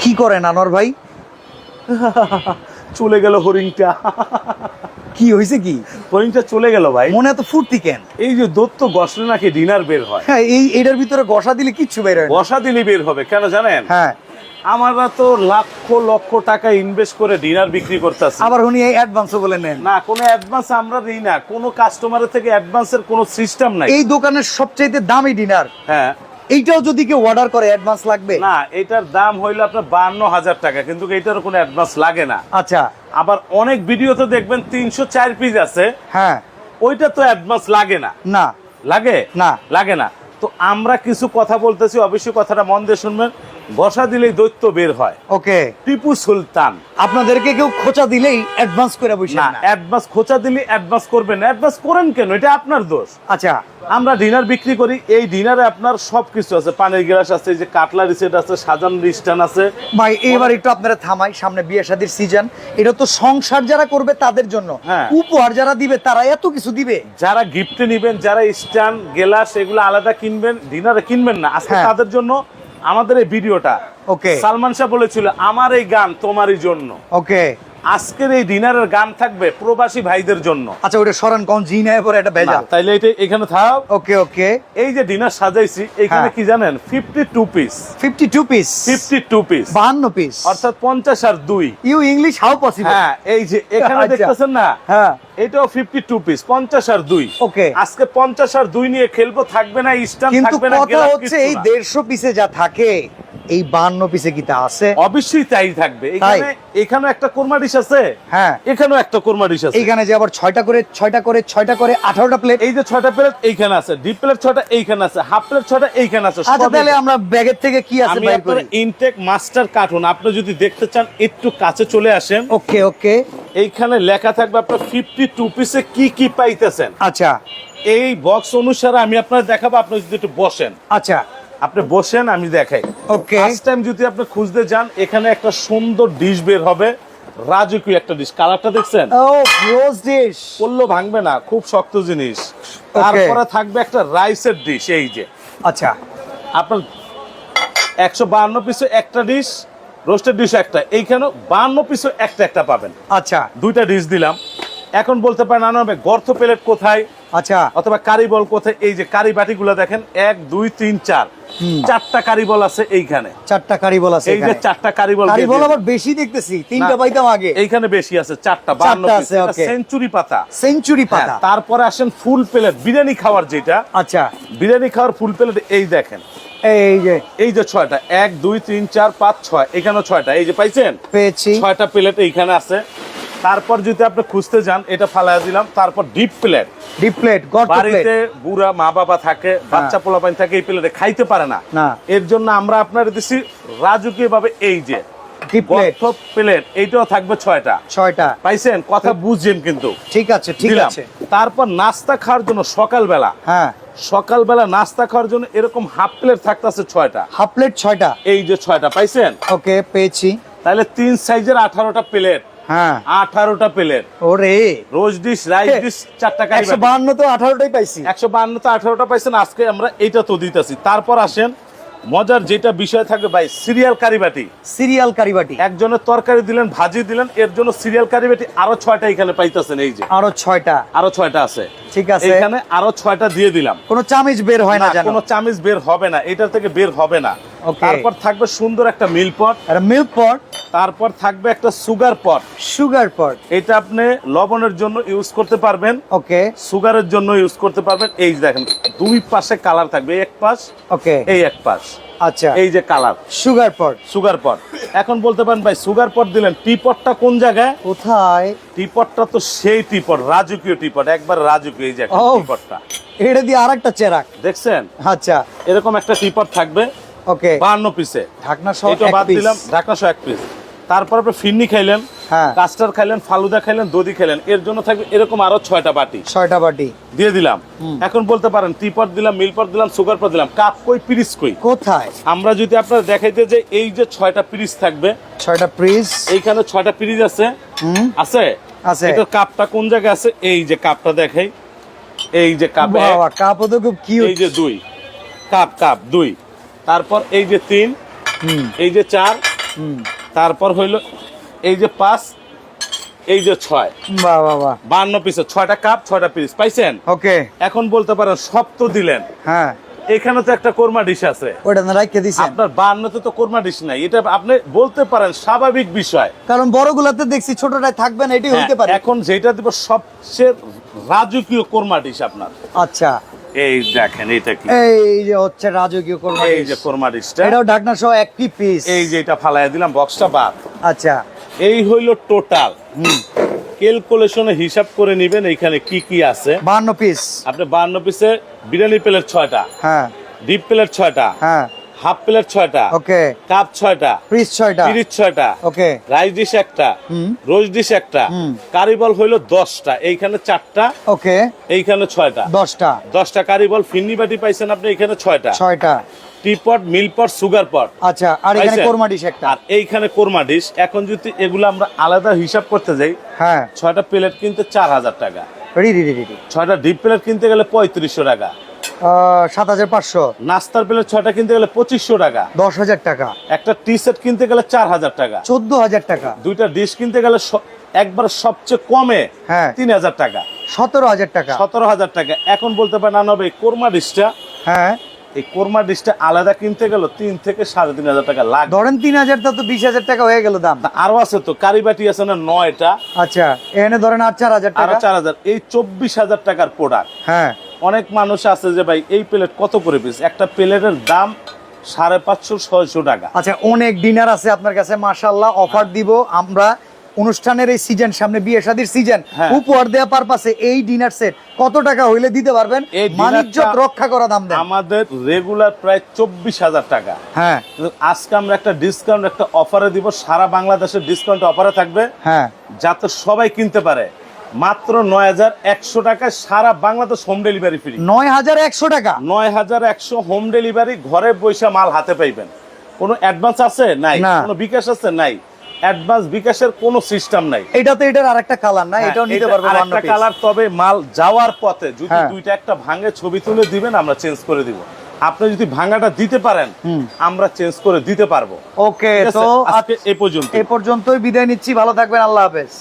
কি করেন আনোয়ার ভাই? চলে গেল হরিণটা। কি হয়েছে কি? হরিণটা চলে গেল ভাই। মনে এত ফুর্তি কেন? এই যে দত্ত গসলে নাকি ডিনার বের হয়। হ্যাঁ এই এটার ভিতরে গসা দিলে কিচ্ছু বের হয় না। বসা দিলে বের হবে কেন জানেন? হ্যাঁ। আমরা তো লক্ষ লক্ষ টাকা ইনভেস্ট করে ডিনার বিক্রি করতেছি। আবার উনি এই অ্যাডভান্সও বলে নেন। না কোনো অ্যাডভান্স আমরা দিই না। কোনো কাস্টমারের থেকে অ্যাডভান্সের কোনো সিস্টেম নাই। এই দোকানের সবচাইতে দামি ডিনার। হ্যাঁ। এইটাও যদি কেউ অর্ডার করে অ্যাডভান্স লাগবে? না এটার দাম হইল আপনার বান্ন হাজার টাকা কিন্তু এটার কোনো অ্যাডভান্স লাগে না। আচ্ছা। আবার অনেক ভিডিওতে দেখবেন তিনশো চার পিস আছে। হ্যাঁ। ওইটা তো অ্যাডভান্স লাগে না। না। লাগে? না। লাগে না। তো আমরা কিছু কথা বলতেছি অবশ্যই কথাটা মন দিয়ে শুনবেন। বসা দিলেই দৈত্য বের হয়। ওকে। টিপু সুলতান। আপনাদেরকে কেউ খোঁচা দিলেই অ্যাডভান্স করে বসে না অ্যাডভান্স খোঁচা দিলে অ্যাডভান্স করবেন না। অ্যাডভান্স করেন কেন? এটা আপনার দোষ। আচ্ছা। আমরা ডিনার বিক্রি করি এই ডিনারে আপনার সবকিছু আছে। পানির গ্লাস আছে যে কাটলারি সেট আছে সাজান রিস্টান আছে। ভাই এইবার একটু আপনারা থামাই সামনে বিয়ে শাদির সিজন এটা তো সংসার যারা করবে তাদের জন্য। হ্যাঁ। উপহার যারা দিবে তারা এত কিছু দিবে। যারা গিফটে নিবেন যারা স্ট্যান্ড গ্লাস এগুলো আলাদা কিনবেন ডিনারে কিনবেন না। আজকে হ্যাঁ। তাদের জন্য আমাদের এই ভিডিওটা ওকে সালমান শাহ বলেছিল আমার এই গান তোমারই জন্য। ওকে আজকের এই ডিনারের গান থাকবে প্রবাসী ভাইদের জন্য। আচ্ছা ওটা সরান কোন জি পরে এটা না, ভেজাল। তাইলে এটা এখানে থাক ওকে ওকে। এই যে ডিনার সাজাইছি এখানে হ্যাঁ। কি জানেন? Fifty two piece fifty two piece fifty two piece বাহান্ন পিস অর্থাৎ পঞ্চাশ আর দুই। ইউ ইংলিশ হাউ পসিবল হ্যাঁ এই যে এখানে আচ্ছা। দেখতেছেন না? হ্যাঁ। এটাও ফিফটি টু পিস পঞ্চাশ আর দুই। ওকে। আজকে পঞ্চাশ আর দুই নিয়ে খেলব থাকবে না স্টান থাকবে না কথা গ্লাস হচ্ছে এই না। দেড়শো পিসে যা থাকে এই বাহান্ন পিসে কি তা আছে। অবশ্যই তাই থাকবে। এখানে এখানেও একটা কোরমা ডিশ আছে? হ্যাঁ। এখানেও একটা কোরমা ডিশ আছে। এইখানে যে আবার ছয়টা করে ছয়টা করে ছয়টা করে আঠারোটা প্লেট এই যে ছয়টা প্লেট এইখানে আছে। ডিপ প্লেট ছয়টা এইখানে আছে। হাফ প্লেট ছয়টা এইখানে আছে। আচ্ছা তাহলে আমরা ব্যাগের থেকে কি আছে বাইর আপনার করি? ইনটেক মাস্টার কার্টুন আপনি যদি দেখতে চান একটু কাছে চলে আসেন। ওকে ওকে। এইখানে লেখা থাকবে আপনার ফিফটি টু পিসে কি কি পাইতেছেন। আচ্ছা। এই বক্স অনুসারে আমি আপনার দেখাবো আপনি যদি একটু বসেন। আচ্ছা। আপনি বসেন আমি দেখাই। ওকে ফার্স্ট টাইম যদি আপনি খুঁজতে যান এখানে একটা সুন্দর ডিশ বের হবে। রাজকীয় একটা ডিশ কালারটা দেখছেন? ও রোজ ডিশ করলেও ভাঙবে না খুব শক্ত জিনিস। তারপরে থাকবে একটা রাইসের ডিশ এই যে। আচ্ছা। আপনার একশো বাহান্ন পিসে একটা ডিশ রোস্টেড ডিশ একটা। এইখানে বাহান্ন পিসে একটা একটা পাবেন। আচ্ছা। দুইটা ডিশ দিলাম। এখন বলতে পারেন আনবে গর্ত প্লেট কোথায়? আচ্ছা। অথবা কারি বল কোথায়? এই যে কারি বাটিগুলো দেখেন এক দুই তিন চার। চারটা কারি বল আছে এইখানে। চারটা কারিবল আছে এই যে চারটা কারি বল দিয়ে কারিবল আবার বেশি দেখতেছি তিনটা পাইতাম আগে। এইখানে বেশি আছে চারটা বান্ন চারটা আছে, okay. সেঞ্চুরি পাতা। সেঞ্চুরি হ্যাঁ, পাতা। তারপরে আসেন ফুল প্লেট বিরিয়ানি খাওয়ার যেটা। আচ্ছা। বিরিয়ানি খাওয়ার ফুল প্লেট এই দেখেন। এই যে। এই যে ছয়টা এক দুই তিন চার পাঁচ ছয় এখানে ছয়টা। এই যে পাইছেন? পেয়েছি। ছয়টা প্লেট এইখানে আছে। তারপর যদি আপনি খুঁজতে যান এটা ফালাইয়া দিলাম। তারপর ডিপ প্লেট ডিপ প্লেট বাড়িতে বুড়া মা বাবা থাকে বাচ্চা পোলাপাইন থাকে এই প্লেটে খাইতে পারে না। না। এর জন্য আমরা আপনার দিছি রাজকীয় ভাবে এই যে প্লেট এইটাও থাকবে ছয়টা। ছয়টা। পাইছেন? কথা বুঝছেন কিন্তু। ঠিক আছে ঠিক আছে। তারপর নাস্তা খাওয়ার জন্য সকালবেলা। হ্যাঁ। সকালবেলা নাস্তা খাওয়ার জন্য এরকম হাফ প্লেট থাকতেছে ছয়টা। হাফ প্লেট ছয়টা। এই যে ছয়টা পাইছেন? ওকে পেয়েছি। তাহলে তিন সাইজের আঠারোটা প্লেট হ্যাঁ। আঠারোটা প্লেট ওরে। রোজ ডিশ রাইস ডিশ চারটা কারি একশো বাহান্ন তো আঠারোটাই পাইছি। একশো বান্ন তো আঠারোটা পাইছেন আজকে আমরা এইটা তো দিতেছি। তারপর আসেন মজার যেটা বিষয় থাকবে ভাই সিরিয়াল কারিবাটি সিরিয়াল কারিবাটি একজনের তরকারি দিলেন ভাজি দিলেন এর জন্য সিরিয়াল কারিবাটি আরও ছয়টা এখানে পাইতেছেন এই যে। আরও ছয়টা। আরও ছয়টা আছে। ঠিক আছে। এখানে আরও ছয়টা দিয়ে দিলাম। কোনো চামিচ বের হয় না কোনো চামিচ বের হবে না এটা থেকে বের হবে না. তারপর থাকবে সুন্দর একটা মিল পট। একটা মিল্ক পট? তারপর থাকবে একটা সুগার পট। সুগার পট। এটা আপনি লবণের জন্য ইউজ করতে পারবেন। ওকে সুগারের জন্য ইউজ করতে পারবেন। এই যে দেখেন দুই পাশে কালার থাকবে এক পাশ ওকে এই এক পাশ। আচ্ছা। এই যে colour sugar pot. Sugar pot. এখন বলতে পারেন ভাই সুগার পট দিলেন টি পটটা কোন জায়গায়? কোথায়? টি পটটা তো সেই টি পট রাজকীয় টি পট একবার রাজকীয় এই যে একটা ও। টি পটটা এটা দিয়ে আর একটা চেরাক। দেখছেন? আচ্ছা। এরকম একটা টি পট থাকবে। ওকে বাহান্ন পিসে ঢাকনা সহ এটা বাদ। দিলাম ঢাকা এক পিস তারপর আপনি ফিরনি খাইলেন হ্যাঁ। কাস্টার খাইলেন ফালুদা খাইলেন দধি খাইলেন। এর জন্য থাকবে এরকম আরও ছয়টা বাটি। ছয়টা বাটি। দিয়ে দিলাম। এখন বলতে পারেন টি পট দিলাম মিল পট দিলাম সুগার পট দিলাম। কাপ কই পিরিস কই? কোথায়? আমরা যদি আপনার দেখাইতে যে এই যে ছয়টা পিরিস থাকবে ছয়টা প্রিজ এইখানে ছয়টা পিরিজ আছে। আছে? আছে। এটার কাপটা কোন জায়গায় আছে? এই যে কাপটা দেখাই। এই যে কাপ। বাবা কাপও তো খুব কিউট এই যে দুই। কাপ কাপ দুই। তারপর এই যে তিন এই যে চার হুম। তারপর হইল এই যে পাঁচ এই যে ছয়। বান্ন পিসে ছয়টা কাপ ছয়টা পিস পাইছেন? ওকে। এখন বলতে পারেন সব তো দিলেন। হ্যাঁ। এখানে তো একটা কোরমা ডিশ আছে। ওটা না রাখতে দিছেন। আপনার বান্নতে তো কোরমা ডিশ নাই। এটা আপনি বলতে পারেন স্বাভাবিক বিষয়। কারণ বড়গুলাতে দেখছি ছোটটাই থাকবে না এটাই হইতে পারে। হ্যাঁ, এখন যেটা দিব সবচেয়ে রাজকীয় কোরমা ডিশ আপনার। আচ্ছা। এই দেখেন এটা কি? এই যে হচ্ছে রাজকীয় কোরমা এই যে কোরমা ডিশটা। এটাও ঢাকনা সহ একটি পিস এই যে এটা ফালাইয়া দিলাম বক্সটা বাদ। আচ্ছা। এই হইল টোটাল ক্যালকুলেশনে হিসাব করে নেবেন এইখানে কি কি আছে। বান্ন পিস আপনি বান্ন পিসে বিরিয়ানি প্লেট ছয়টা হ্যাঁ। ডিপ প্লেট ছয়টা হ্যাঁ। হাফ প্লেট ছয়টা ওকে। কাপ ছয়টা পিস ছয়টা। পিরিচ ছয়টা ওকে। রাইস ডিশ একটা রোজ ডিশ একটা। কারিবল হইল দশটা এইখানে চারটা ওকে। এইখানে ছয়টা। দশটা। দশটা কারিবল ফিন্নি বাটি পাইছেন আপনি এখানে ছয়টা। ছয়টা। টিপট মিলপট সুগার পট। আচ্ছা আর এখানে কোরমা ডিশ একটা। আর এইখানে কোরমা ডিশ। এখন যদি এগুলো আমরা আলাদা হিসাব করতে যাই হ্যাঁ। ছয়টা প্লেট কিনতে চার হাজার টাকা। ছয়টা ডিপ প্লেট কিনতে গেলে পঁয়ত্রিশশো টাকা। সাত হাজার পাঁচশো। নাস্তার প্লেট ছয়টা কিনতে গেলে পঁচিশশো টাকা। দশ হাজার টাকা। একটা টি সেট কিনতে গেলে চার হাজার টাকা। চোদ্দ হাজার টাকা। দুইটা ডিশ কিনতে গেলে একবার সবচেয়ে কমে হ্যাঁ। তিন হাজার টাকা। সতেরো হাজার টাকা। সতেরো হাজার টাকা। এখন বলতে পারেন না হবে কোরমা ডিশটা হ্যাঁ। এই কোরমা ডিশটা আলাদা কিনতে গেল তিন থেকে সাড়ে তিন হাজার টাকা লাগবে ধরেন তিন হাজার তো বিশ হাজার টাকা হয়ে গেল দাম। আরও আছে তো কারিবাটি আছে না নয়টা। আচ্ছা এখানে ধরেন আর চার হাজার টাকা। চার হাজার। এই চব্বিশ হাজার টাকার প্রোডাক্ট হ্যাঁ। অনেক মানুষ আছে যে ভাই এই প্লেট কত করে পিস একটা প্লেটের দাম সাড়ে পাঁচশো ছয়শো টাকা। আচ্ছা অনেক ডিনার আছে আপনার কাছে মাশাল্লাহ অফার দিব। আমরা অনুষ্ঠানের এই সিজন সামনে বিয়ে শাদির সিজন হ্যাঁ। উপহার দেওয়া পারপাসে এই ডিনার সেট কত টাকা হইলে দিতে পারবেন? এই বাণিজ্য রক্ষা করা দাম দেন। আমাদের রেগুলার প্রায় চব্বিশ হাজার টাকা। হ্যাঁ। আজকে আমরা একটা ডিসকাউন্ট একটা অফারে দিব। সারা বাংলাদেশের ডিসকাউন্ট অফারে থাকবে। হ্যাঁ। যাতে সবাই কিনতে পারে। মাত্র নয় হাজার একশো টাকায় সারা বাংলাদেশ হোম ডেলিভারি ফ্রি নয় হাজার একশো টাকা? নয় হাজার একশো হোম ডেলিভারি ঘরে বসে মাল হাতে পাইবেন। কোনো অ্যাডভান্স আছে? নাই। কোনো বিকাশ আছে? নাই। অ্যাডভান্স বিকাশের কোনো সিস্টেম নাই। এটা তো এটার আরেকটা কালার না? এটাও নিতে পারব একটা কালার তবে মাল যাওয়ার পথে যদি হ্যাঁ। দুইটা একটা ভাঙে ছবি তুলে দিবেন আমরা চেঞ্জ করে দিব। আপনি যদি ভাঙাটা দিতে পারেন আমরা চেঞ্জ করে দিতে পারব। ওকে তো আজকে এ পর্যন্ত এ পর্যন্তই বিদায় নিচ্ছি। ভালো থাকবেন। আল্লাহ হাফেজ।